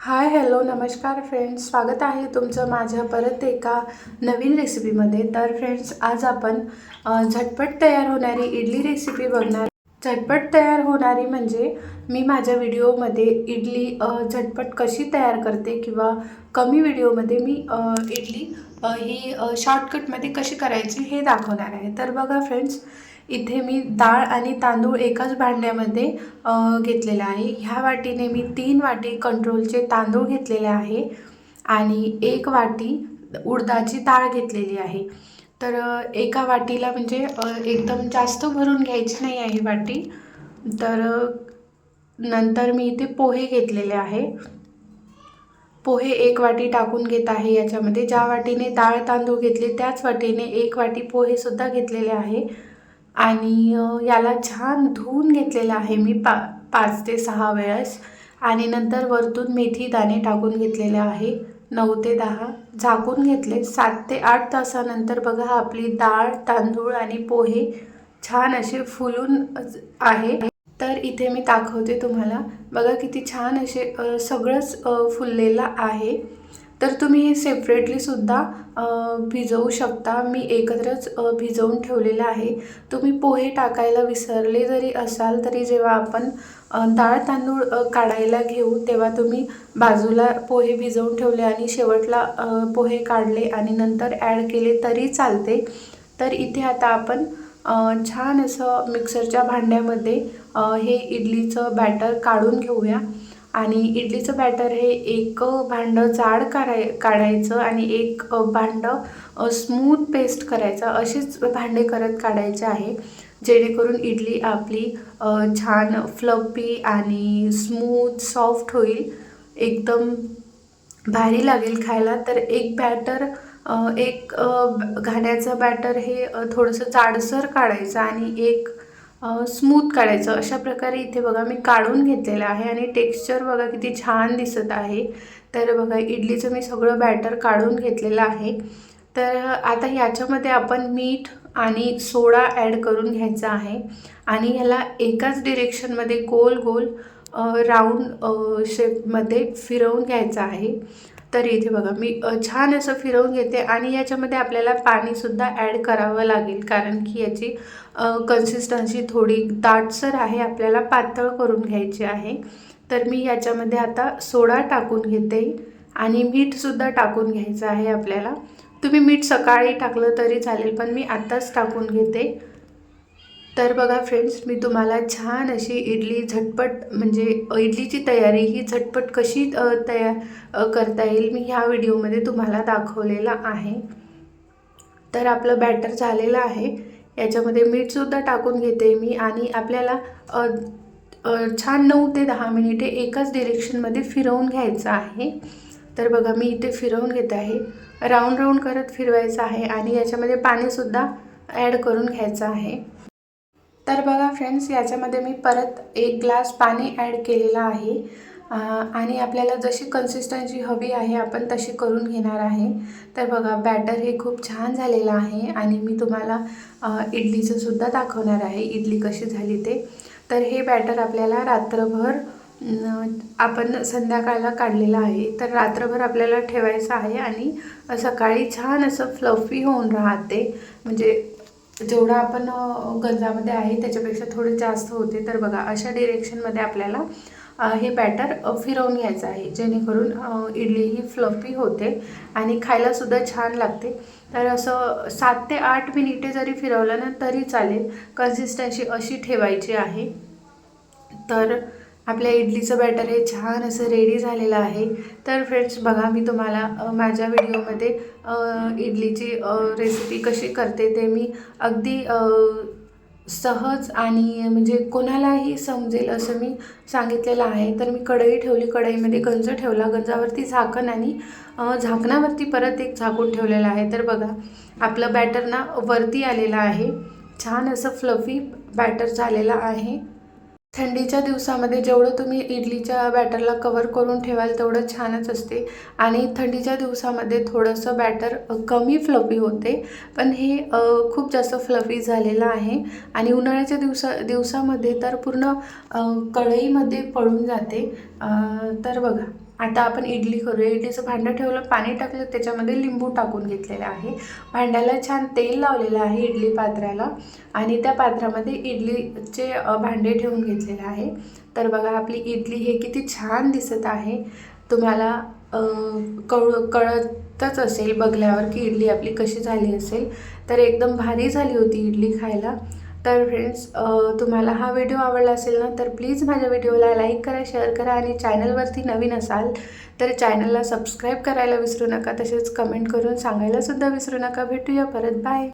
Hi hello नमस्कार friends. स्वागत आहे तुमचं माझ्या परत एका नवीन रेसिपीमध्ये. तर फ्रेंड्स आज आपण झटपट तयार होणारी इडली रेसिपी बघणार. झटपट तयार होणारी म्हणजे मी माझ्या व्हिडिओमध्ये इडली झटपट कशी तयार करते किंवा कमी व्हिडिओमध्ये मी इडली ही शॉर्टकटमध्ये कशी करायची हे दाखवणार आहे. तर बघा फ्रेंड्स इथे मी डाळ आणि तांदूळ एकाच भांड्यामध्ये घेतलेला आहे. ह्या वाटीने मी तीन वाटी कंट्रोलचे तांदूळ घेतलेले आहे आणि एक वाटी उडदाची डाळ घेतलेली आहे. तर एका वाटीला म्हणजे एकदम जास्त भरून घ्यायची नाही आहे वाटी. तर नंतर मी इथे पोहे घेतलेले आहे. पोहे एक वाटी टाकून घेत आहे याच्यामध्ये. ज्या वाटीने डाळ तांदूळ घेतले त्याच वाटीने एक वाटी पोहेसुद्धा घेतलेले आहे. आणि याला छान धुवून घेतलेलं आहे मी पा पाच ते सहा वेळेस. आणि नंतर वरतून मेथी दाणे टाकून घेतलेले आहे. नऊ ते दहा. झाकून घेतले. सात ते आठ तासानंतर बघा आपली डाळ तांदूळ आणि पोहे छान असे फुलून आहे. तर इथे मी दाखवते तुम्हाला. बघा किती छान असे सगळंच फुललेलं आहे. तर तुम्ही हे सेपरेटलीसुद्धा भिजवू शकता. मी एकत्रच भिजवून ठेवलेलं आहे. तुम्ही पोहे टाकायला विसरले जरी असाल तरी जेव्हा आपण डाळ तांदूळ काढायला घेऊ तेव्हा तुम्ही बाजूला पोहे भिजवून ठेवले आणि शेवटला पोहे काढले आणि नंतर ॲड केले तरी चालते. तर इथे आता आपण छान असं मिक्सरच्या भांड्यामध्ये हे इडलीचं बॅटर काढून घेऊया. आणि इडलीचं बॅटर हे एक भांडं जाड काढाय काढायचं आणि एक भांडं स्मूथ पेस्ट करायचं. असेच भांडे करत काढायचे आहे. जेणेकरून इडली आपली छान फ्लपी आणि स्मूथ सॉफ्ट होईल. एकदम भारी लागेल खायला. तर एक बॅटर एक घाण्याचं बॅटर हे थोडंसं जाडसर काढायचं आणि एक स्मूथ काढायचं. अशा प्रकारे इथे बघा मी काढून घेतलेलं आहे आणि टेक्स्चर बघा किती छान दिसत आहे. तर बघा इडलीचं मी सगळं बॅटर काढून घेतलेलं आहे. तर आता याच्यामध्ये आपण मीठ आणि सोडा ॲड करून घ्यायचा आहे. आणि ह्याला एकाच डिरेक्शनमध्ये गोल गोल राऊंड शेपमध्ये फिरवून घ्यायचं आहे. तर इथे बघा मी छान असं फिरवून घेते आणि याच्यामध्ये आपल्याला पाणीसुद्धा ॲड करावं लागेल. कारण की याची कन्सिस्टन्सी थोडी दाटसर आहे आपल्याला पातळ करून घ्यायची आहे. तर मी याच्यामध्ये आता सोडा टाकून घेते आणि मीठसुद्धा टाकून घ्यायचं आहे आपल्याला. तुम्ही मीठ सकाळी टाकलं तरी चालेल पण मी आत्ताच टाकून घेते. तर बघा फ्रेंड्स मी तुम्हाला छान अशी इडली झटपट म्हणजे इडलीची तयारी ही झटपट कशी तया तयार करता येईल मी ह्या व्हिडिओमध्ये तुम्हाला दाखवलेला आहे. तर आपलं बॅटर झालेलं आहे. याच्यामध्ये मीठसुद्धा टाकून घेते मी आणि आपल्याला छान नऊ ते दहा मिनिटे एकाच डिरेक्शनमध्ये फिरवून घ्यायचं आहे. तर बघा मी इथे फिरवून घेत आहे. राऊंड राऊंड करत फिरवायचं आहे आणि याच्यामध्ये पाणीसुद्धा ॲड करून घ्यायचं आहे. तर बघा फ्रेंड्स याच्यामध्ये मी परत एक ग्लास पाणी ॲड केलेलं आहे. आणि आपल्याला जशी कन्सिस्टन्सी हवी आहे आपण तशी करून घेणार आहे. तर बघा बॅटर हे खूप छान झालेलं आहे आणि मी तुम्हाला इडलीचं सुद्धा दाखवणार आहे इडली कशी झाली ते. तर हे बॅटर आपल्याला रात्रभर आपण संध्याकाळला काढलेलं आहे. तर रात्रभर आपल्याला ठेवायचं आहे आणि सकाळी छान असं फ्लफी होऊन राहते. म्हणजे जेवढं आपण गंजामध्ये आहे त्याच्यापेक्षा थोडे जास्त होते. तर बघा अशा डिरेक्शनमध्ये आपल्याला हे बॅटर फिरवून घ्यायचं आहे. जेणेकरून इडली ही फ्लफी होते आणि खायलासुद्धा छान लागते. तर असं सात ते आठ मिनिटे जरी फिरवलं ना तरी चालेल. कन्सिस्टन्सी अशी ठेवायची आहे. तर आपल्या इडलीचं बॅटर हे छान असं रेडी झालेलं आहे. तर फ्रेंड्स बघा मी तुम्हाला माझ्या व्हिडिओमध्ये इडलीची रेसिपी कशी करते ते मी अगदी सहज आणि म्हणजे कोणालाही समजेल असं मी सांगितलेलं आहे. तर मी कढई ठेवली कढईमध्ये गंज ठेवला. गंजावरती झाकण आणि झाकणावरती परत एक झाकून ठेवलेलं आहे. तर बघा आपलं बॅटर ना वरती आलेलं आहे. छान असं फ्लफी बॅटर झालेलं आहे. थंडीच्या दिवसामध्ये जेवढं तुम्ही इडलीच्या बॅटरला कवर करून ठेवाल तेवढं छानच असते. आणि थंडीच्या दिवसामध्ये थोडंसं बॅटर कमी फ्लफी होते. पण हे खूप जास्त फ्लफी झालेलं आहे. आणि उन्हाळ्याच्या दिवसा दिवसामध्ये तर पूर्ण कढईमध्ये पडून जाते. तर बघा. आता आपण इडली करूया. इडलीचं भांडं ठेवलं पाणी टाकलं त्याच्यामध्ये लिंबू टाकून घेतलेलं आहे. भांड्याला छान तेल लावलेलं आहे इडली पात्राला. आणि त्या पात्रामध्ये इडलीचे भांडे ठेवून घेतलेले आहे. तर बघा आपली इडली हे किती छान दिसत आहे. तुम्हाला कळ कळतच असेल बघल्यावर की इडली आपली कशी झाली असेल. तर एकदम भारी झाली होती इडली खायला. तर फ्रेंड्स तुम्हाला हा व्हिडिओ आवडला असेल ना तर प्लीज माझ्या व्हिडिओला लाईक करा शेअर करा आणि चॅनलवरती नवीन असाल तर चॅनलला सबस्क्राईब करायला विसरू नका तसेच कमेंट करून सांगायलासुद्धा विसरू नका. भेटूया परत. बाय